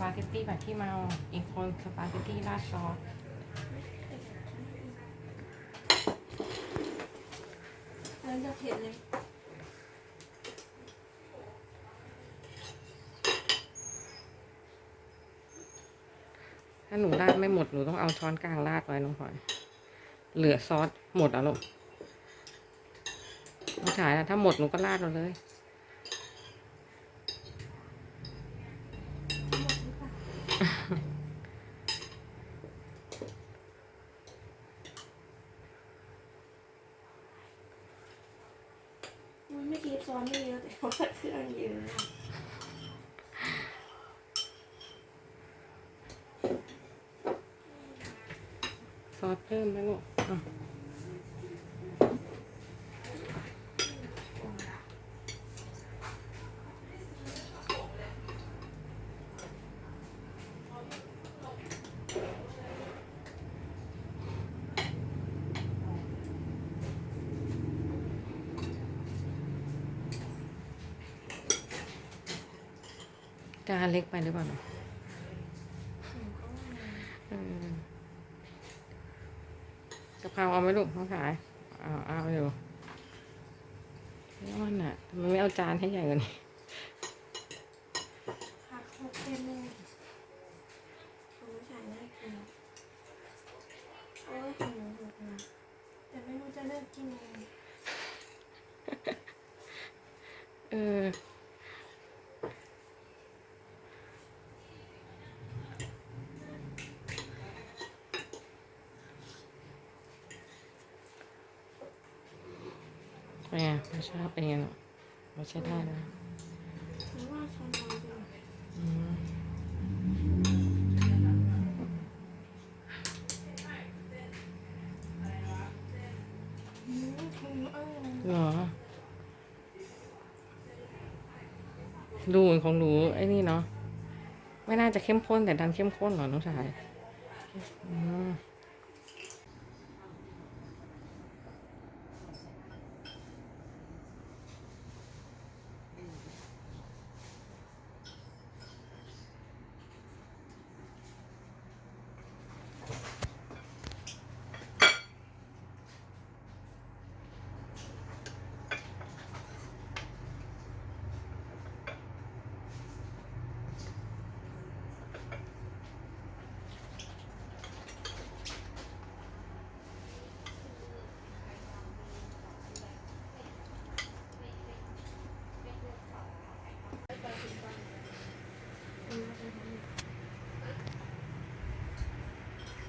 ปาเกตตี้แบบที่เมาอีกคนสปาเกตตี้ราดซอสแล้วจะเผ็ดเลยถ้าหนูราดไม่หมด หนูต้องเอาช้อนกลางราดไว้น้องพลอย เหลือซอสหมดอะลูกน้องฉายอะถ้าหมดหนูก็ราดเราเลย มันไม่ดีซ้อนไม่เยอะแต่ว่าเครื่องเยอะซอสเพิ่มไหมลูกอะานเล็กไปหรือเปล่าเนอะเออกะเพราเอาไหมลูกน้องขายเอาเอาอยู่ไม่อ้อนอะทำไมไม่เอาจานให้ใหญ่กว่านี้ผักหกเป็นเลยของผู้ชายน่ากินโอ้ยหิวหมดนะแต่ไม่รู้จะเลือกกินยังไงเออ เป็นไงรสชาติเป็นไงเนาะรสชาติได้นะหรือว่าช้อนน้อยไปหน่อยอืมอืมคงเออเหรอดูเหมือนของหนูไอ้นี่เนาะไม่น่าจะเข้มข้นแต่ดันเข้มข้นเหรอน้องชายอืม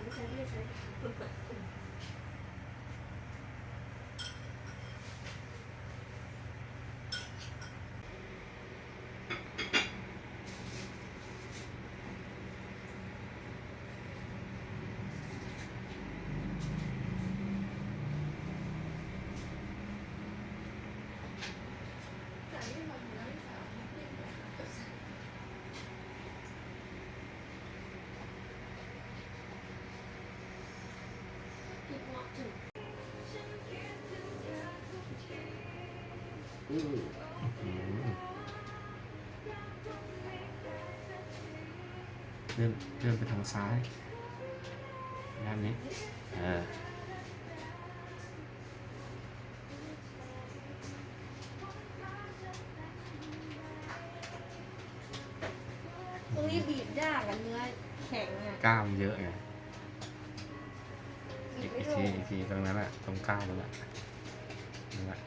ไม่ใช่ไม่ใช่ เลื่อนเลื่อนไปทางซ้ายด้านนี้เออตรงนี้บีบยากอะเนื้อแข็งอะกล้ามเยอะไงบีอีบกไม่อีกลงทีอีกทีตรงนั้นแหละตรงกล้ามนั่นแหละนั่นแหละ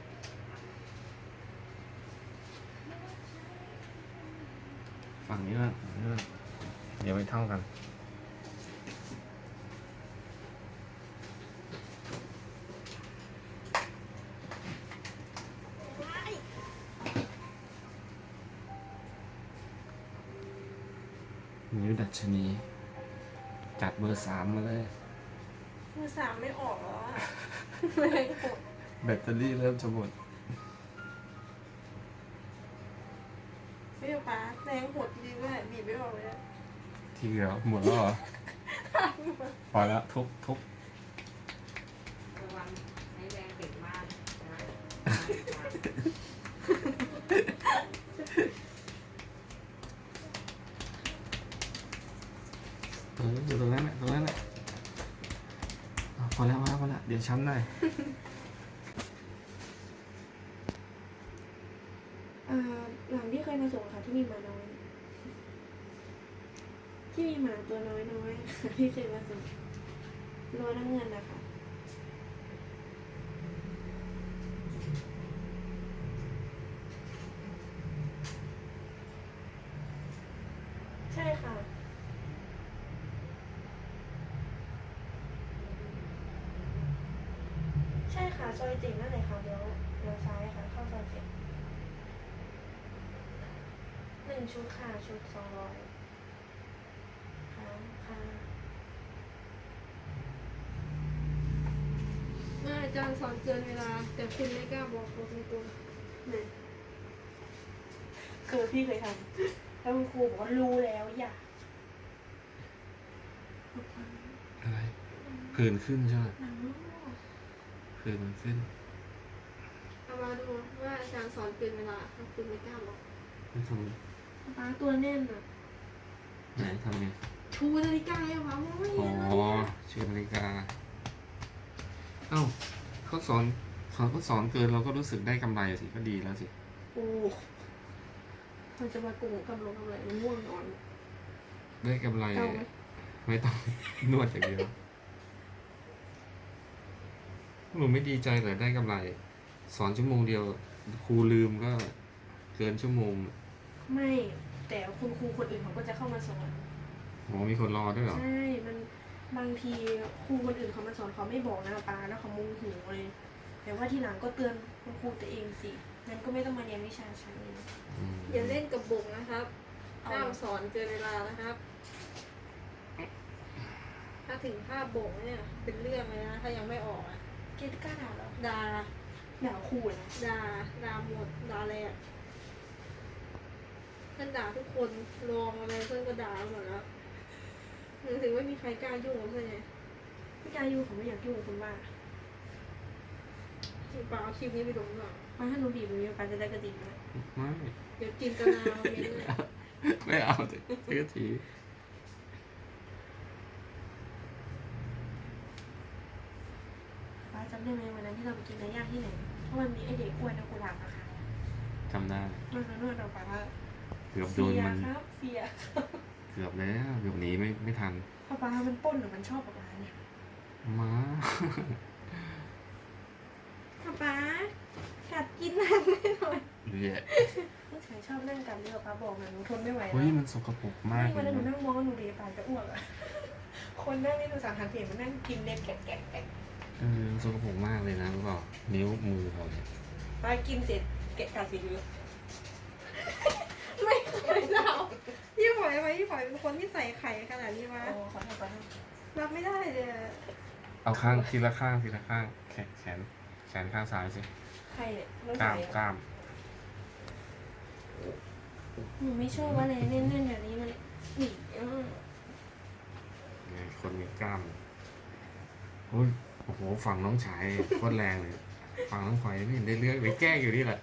ฝั่งนี้ละฝั่งนี้ละเดี๋ยวไม่เท่ากัน นิ้วดัชนี จัดเบอร์สามมาเลย มือสามไม่ออกแล้วอะ ไม่ได้กดแบตเตอรี่เริ่มจะหมด ไม่เอาปลาแรงหดจริงด้วยบีบไม่ออกเลยอะทีเดียวหมดแล้วเหรอพอแล้วทุบทุบระวังให้แรงติดมากนะเอออยู่ตรงนั้นแหละตรงนั้นแหละเอาพอแล้วพอแล้วพอแล้วเดี๋ยวช้ำได้ เอ่อหลังที่เคยมาส่งค่ะ ที่มีหมาน้อย ที่มีหมาตัวน้อยน้อยๆที่เคยมาส่งร้อยน้ำเงินนะคะใช่ค่ะใช่ค่ะซอยเจ็ดนั่นเลยค่ะเดี๋ยวเดี๋ยวซ้ายค่ะ เข้าซอยเจ็ด หนึ่งชุดค่ะ ชุดสองร้อยค่ะค่ะเมื่ออาจารย์สอนเกินเวลา แต่คุณไม่กล้าบอกบอกในตัวเนี่ยคือพี่เคยทำแล้วคุณครูบอกว่ารู้แล้วอย่าอะไรผื่นขึ้นใช่ไหมหนังลูกผื่นมันขึ้นเอามาดูว่าอาจารย์สอนเกินเวลาแล้วคุณไม่กล้าบอกไม่ท ป้าตัวแน่นอะำไหนทำไง ชูนาฬิกาให้ป้าไม่อ๋เห็นอเลยชื่อนาฬิกา เอ้าเขาสอนสอนเขาสอนเกินเราก็รู้สึกได้กำไรสิก็ดีแล้วสิ โอ้มันจะมาโกงกำลงกำไรมันง่วงนอนได้กำไรเอาไหมไม่ต้อง นวดอย่างเดียวหนูไม่ดีใจเลยได้กำไร สอนชั่วโมงเดียว ครูลืมก็เกินชั่วโมง ไม่แต่คุณครูคนอื่นเขาก็จะเข้ามาสอนโอ้มีคนรอด้วยเหรอ ใช่มันบางทีครูคนอื่นเขามาสอนเขาไม่บอกนะป้าแล้วเขาโมโหเลย แต่ว่าทีหลังก็เตือนคุณครูตัวเองสิงั้นก็ไม่ต้องมาเรียนวิชาฉันเองอืมอย่าเล่นกับบงนะครับ เอาห้ามสอนเกินเวลานะครับ ถ้าถึงภาพบงเนี่ย เป็นเรื่องเลยนะ ถ้ายังไม่ออกอะเกตกล้าด่าเหรอด่าด่าครูนะด่าด่าหมดด่าแหลก เพื่อนด่าทุกคนรองอะไรเพื่อนก็ด่าหมดแล้วถึงไม่มีใครกล้ายุ่งกับเพื่อนไงพี่กายูเขาไม่อยากยุ่งกับคุณว่าจริงปาเอาคลิปนี้ไปลงหน่อยมาถ้าหนูบีบมือปาจะได้กระดิ่งนะไม่เดี๋ยวจินตนามาเมนเลยไม่เอาสิซื้อทีป้าจำได้ไหมวันนั้นที่เราไปกินเนื้อย่างที่ไหนเพราะมันมีไอเด็กอ้วนนะกุหลาบมาขายอะจำได้นวดนวดเราป้า เกือบโดเสีนยมันครับเสียเกือบแล้วเกือบหนีไม่ไม่ทันป้าป้ามันปล้นหรือมันชอบป้าป้าเนี่ยมาป้าป้ากัดกินน้ำไม่หน่อยเรียผู้ชายชอบนั่งกัดเรือป้าบอกนะหนูทนไม่ไหวเฮ้ยแล้วมันสกปรกมากนี่เลวันยนั้นหนูนะนั่งมองแล้วหนูดีปานจะอ้วกอะคนนั่งนี่หนูสั่งหันเปลี่ยนมานั่งกินเล็บแกะแกะแกะเออมันสกปรกมากเลยนะรู้เปล่านิ้วมือเราเนี่ยป้ากินเสร็จแกะกัดสีเหลือง ไม่เคยเล่า พี่ฝอยไหมพี่ฝอยเป็นคนที่ใส่ไข่ขนาดนี้วะโอ้ขอโทษขอโทษรับไม่ได้เลยอะเอาข้างทีละข้างทีละข้าง แขนแขนแขนข้างซ้ายสิใครเนี่ยน้องกล้ามกล้ามหนูไม่ชอบว่าอะไรแน่นๆแบบนี้มันหนีอะคนมีกล้ามโอ้ยโอ้โหฝั่งน้องชายโคตรแรงเลยฝั่งน้องควายไม่เห็นได้เรื่องเลยแกล้งอยู่นี่แหละ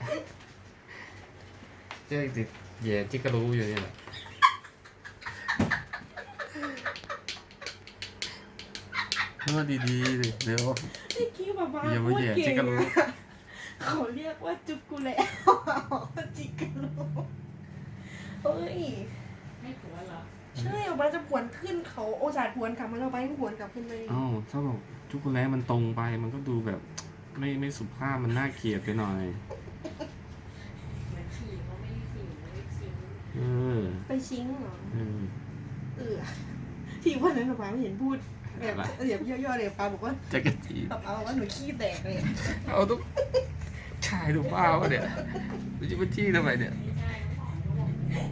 แกล้งติดเหย่จิกกระรู้อยู่นี่แหละ เออดีๆดิเดี๋ยวไอ้คิวบ้าบ้าอย่ามาพูดแย่เก่จิงกกะโหลอะเขาเรียกว่าจุกกุแลจิกกะโลเฮ้ย ไม่ผัวเหรอใช่ออกมาจะผวนขึ้นเขาโอจาดผวนกลับมาเราไปผวนกลับขึ้นมาอีกอ้าวถ้าบอกชุกโกแลตมันตรงไปมันก็ดูแบบ ไม่ไม่สุภาพมันน่าเกลียดไปหน่อย เหมือนฉี่เขาไม่ได้ฉี่ไม่ได้ฉี่เออไปชิงเหรอ เออ เออที่วันนั้นป้าไม่เห็นพูด แบบอะไรเดี๋ยวย่อๆเลยป้าบอกว่าจะกระจีป้าป้าบอกว่าหนูขี้แตกเลยเอาตุ๊กชายดูบ้าวะเนี่ยมันจะมาจี้ทำไมเนี่ยไม่ใช่เขาบอก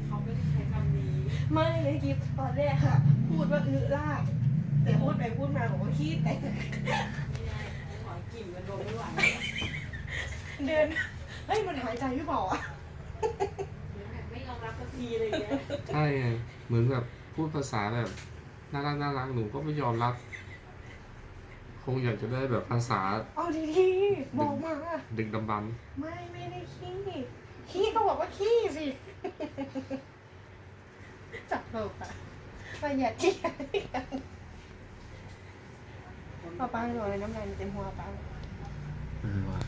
เขาไม่ได้ใช้คำนี้ไม่เลยกิฟตอนแรกอะพูดว่าอื้อลากแต่พูดไปพูดมาบอกว่าขี้แตกไม่ได้เขาบอกกลิ่นมันโดนไม่ไหวเดินเฮ้ยมันหายใจหรือเปล่าอะไม่ยอมรับสักทีอะไรอย่างเงี้ยใช่ไงเหมือนแบบพูดภาษาแบบ น่ารักน่ารักหนูก็ไม่ยอมรับ คงอยากจะได้แบบภาษาเอาดีๆบอกมาดึกดำบรรพ์ไม่ไม่ได้ขี้ขี้ก็บอกว่าขี้สิจับเถอะค่ะประหยัดที่ป้าป้าหน่อยน้ำลายมันเต็มหัวป้าเออว่ะ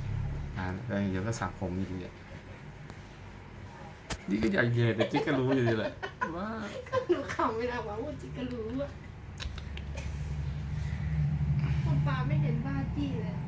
อ่านเออเดี๋ยวก็สระผมอยู่ดีอะนี่ก็ใหญ่เย็นแต่จิ๊กก็รู้อยู่ดีแหละว่าหนูขำเวลาว่าว่าจิก็รู้อะป้าป้าไม่เห็นบ้าจี้เลย